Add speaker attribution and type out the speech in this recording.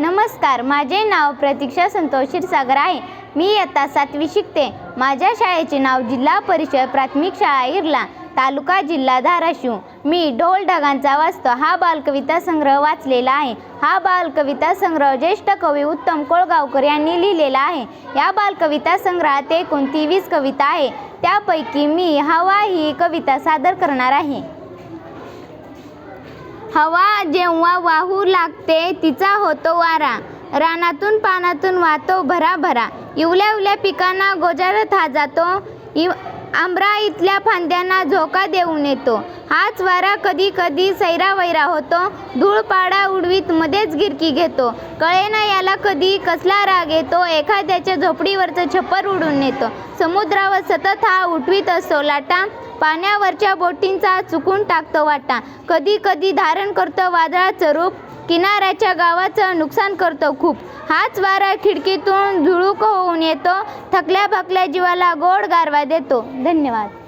Speaker 1: नमस्कार माझे नाव प्रतीक्षा संतोष क्षीरसागर आहे. मी इयत्ता सातवी शिकते. माझ्या शाळेचे नाव जिल्हा परिषद प्राथमिक शाळा इरला तालुका जिल्हा धाराशिव. मी ढोल ढगांचा वाचतो. हा बालकविता संग्रह वाचलेला आहे. हा बालकविता संग्रह ज्येष्ठ कवी उत्तम कोळगावकर यांनी लिहिलेला आहे. या बालकविता संग्रहात एकूण तेवीस कविता आहे. त्यापैकी मी हवा ही कविता सादर करणार आहे. हवा जेव्हा वाहू लागते तिचा होतो वारा. रानातून पानातून वाहतो भराभरा. इवल्या इवल्या पिकांना गोजारत हा जातो. इव आमरा इथल्या फांद्यांना झोका देऊन येतो. हाच वारा कधी कधी सैरा वैरा होतो. धूळपाडा उडवीत मध्येच गिरकी घेतो. कळेना याला कधी कसला राग येतो. एखाद्याच्या झोपडीवरचं छप्पर उडून नेतो. समुद्रावर सतत हा उठवीत असतो लाटा. पाण्यावरच्या बोटींचा चुकून टाकतो वाटा. कधी कधी धारण करतो वादळाचं रूप. किनाऱ्याच्या गावाचं नुकसान करतो खूप. हाच वारा खिडकीतून झुळूक होऊन येतो थकल्या भकल्या जीवाला गोड गारवा देतो. धन्यवाद.